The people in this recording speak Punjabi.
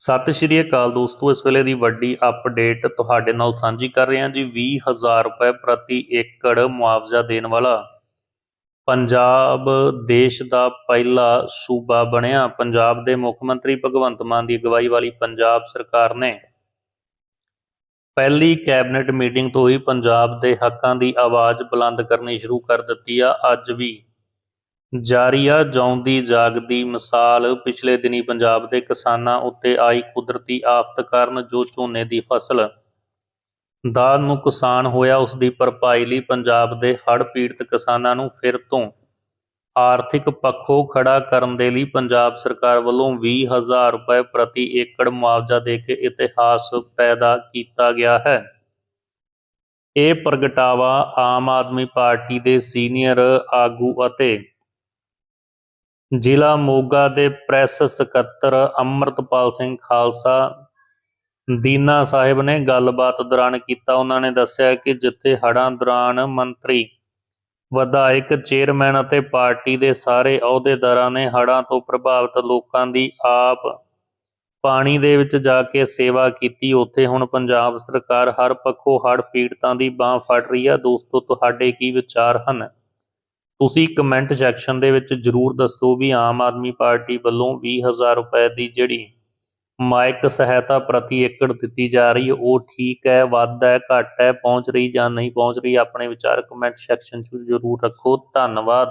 ਸਤਿ ਸ਼੍ਰੀ ਅਕਾਲ ਦੋਸਤੋ, ਇਸ ਵੇਲੇ ਦੀ ਵੱਡੀ ਅਪਡੇਟ ਤੁਹਾਡੇ ਨਾਲ ਸਾਂਝੀ ਕਰ ਰਹੇ ਹਾਂ ਜੀ 20000 ਰੁਪਏ ਪ੍ਰਤੀ ਏਕੜ ਮੁਆਵਜ਼ਾ ਦੇਣ ਵਾਲਾ। ਪੰਜਾਬ ਦੇਸ਼ ਦਾ ਪਹਿਲਾ ਸੂਬਾ ਬਣਿਆ। ਪੰਜਾਬ ਦੇ ਮੁੱਖ ਮੰਤਰੀ ਭਗਵੰਤ ਮਾਨ ਦੀ ਅਗਵਾਈ ਵਾਲੀ ਪੰਜਾਬ ਸਰਕਾਰ ਨੇ ਪਹਿਲੀ ਕੈਬਨਿਟ ਮੀਟਿੰਗ ਤੋਂ ਹੀ ਪੰਜਾਬ ਦੇ ਹੱਕਾਂ ਦੀ ਆਵਾਜ਼ ਬੁਲੰਦ ਕਰਨੀ ਸ਼ੁਰੂ ਕਰ ਦਿੱਤੀ ਆ। ਅੱਜ ਵੀ ਜਾਰੀ ਜਿਉਂਦੀ ਜਾਗਦੀ ਮਿਸਾਲ ਪਿਛਲੇ ਦਿਨੀ ਪੰਜਾਬ ਦੇ ਕਿਸਾਨਾਂ ਉੱਤੇ ਆਈ ਕੁਦਰਤੀ ਆਫਤ ਕਾਰਨ ਜੋ ਝੋਨੇ ਦੀ ਫਸਲ ਦਾ ਨੁਕਸਾਨ ਹੋਇਆ, ਉਸ ਦੀ ਭਰਪਾਈ ਲਈ ਪੰਜਾਬ ਦੇ ਹੜ੍ਹ ਪੀੜਤ ਕਿਸਾਨਾਂ ਨੂੰ ਫਿਰ ਤੋਂ ਆਰਥਿਕ ਪੱਖੋਂ ਖੜਾ ਕਰਨ ਦੇ ਲਈ ਪੰਜਾਬ ਸਰਕਾਰ ਵੱਲੋਂ 20000 ਰੁਪਏ ਪ੍ਰਤੀ ਏਕੜ ਮੁਆਵਜ਼ਾ ਦੇ ਕੇ ਇਤਿਹਾਸ ਪੈਦਾ ਕੀਤਾ ਗਿਆ ਹੈ। ਇਹ ਪ੍ਰਗਟਾਵਾ ਆਮ ਆਦਮੀ ਪਾਰਟੀ ਦੇ ਸੀਨੀਅਰ ਆਗੂ ਅਤੇ ਜ਼ਿਲ੍ਹਾ ਮੋਗਾ ਦੇ ਪ੍ਰੈਸ ਸਕੱਤਰ ਅੰਮ੍ਰਿਤਪਾਲ ਸਿੰਘ ਖਾਲਸਾ ਦੀਨਾ ਸਾਹਿਬ ਨੇ ਗੱਲਬਾਤ ਦੌਰਾਨ ਕੀਤਾ। ਉਹਨਾਂ ਨੇ ਦੱਸਿਆ ਕਿ ਜਿੱਥੇ ਹੜ੍ਹਾਂ ਦੌਰਾਨ ਮੰਤਰੀ, ਵਿਧਾਇਕ, ਚੇਅਰਮੈਨ ਅਤੇ ਪਾਰਟੀ ਦੇ ਸਾਰੇ ਅਹੁਦੇਦਾਰਾਂ ਨੇ ਹੜ੍ਹਾਂ ਤੋਂ ਪ੍ਰਭਾਵਿਤ ਲੋਕਾਂ ਦੀ ਆਪ ਪਾਣੀ ਦੇ ਵਿੱਚ ਜਾ ਕੇ ਸੇਵਾ ਕੀਤੀ, ਉੱਥੇ ਹੁਣ ਪੰਜਾਬ ਸਰਕਾਰ ਹਰ ਪੱਖੋਂ ਹੜ੍ਹ ਪੀੜਤਾਂ ਦੀ ਬਾਹ ਫੜ ਰਹੀ ਹੈ ਦੋਸਤੋ, ਤੁਹਾਡੇ ਕੀ ਵਿਚਾਰ ਹਨ? ਤੁਸੀਂ ਕਮੈਂਟ ਸੈਕਸ਼ਨ ਦੇ ਵਿੱਚ ਜਰੂਰ ਦੱਸੋ ਵੀ ਆਮ ਆਦਮੀ ਪਾਰਟੀ ਵੱਲੋਂ 20000 ਰੁਪਏ ਦੀ ਜਿਹੜੀ ਮਾਇਕ ਸਹਾਇਤਾ ਪ੍ਰਤੀ ਏਕੜ ਦਿੱਤੀ ਜਾ ਰਹੀ ਹੈ, ਉਹ ਠੀਕ ਹੈ, ਵੱਧ ਹੈ, ਘੱਟ ਹੈ, ਪਹੁੰਚ ਰਹੀ ਜਾਂ ਨਹੀਂ ਪਹੁੰਚ ਰਹੀ, ਆਪਣੇ ਵਿਚਾਰ ਕਮੈਂਟ ਸੈਕਸ਼ਨ 'ਚ ਜਰੂਰ ਰੱਖੋ। ਧੰਨਵਾਦ।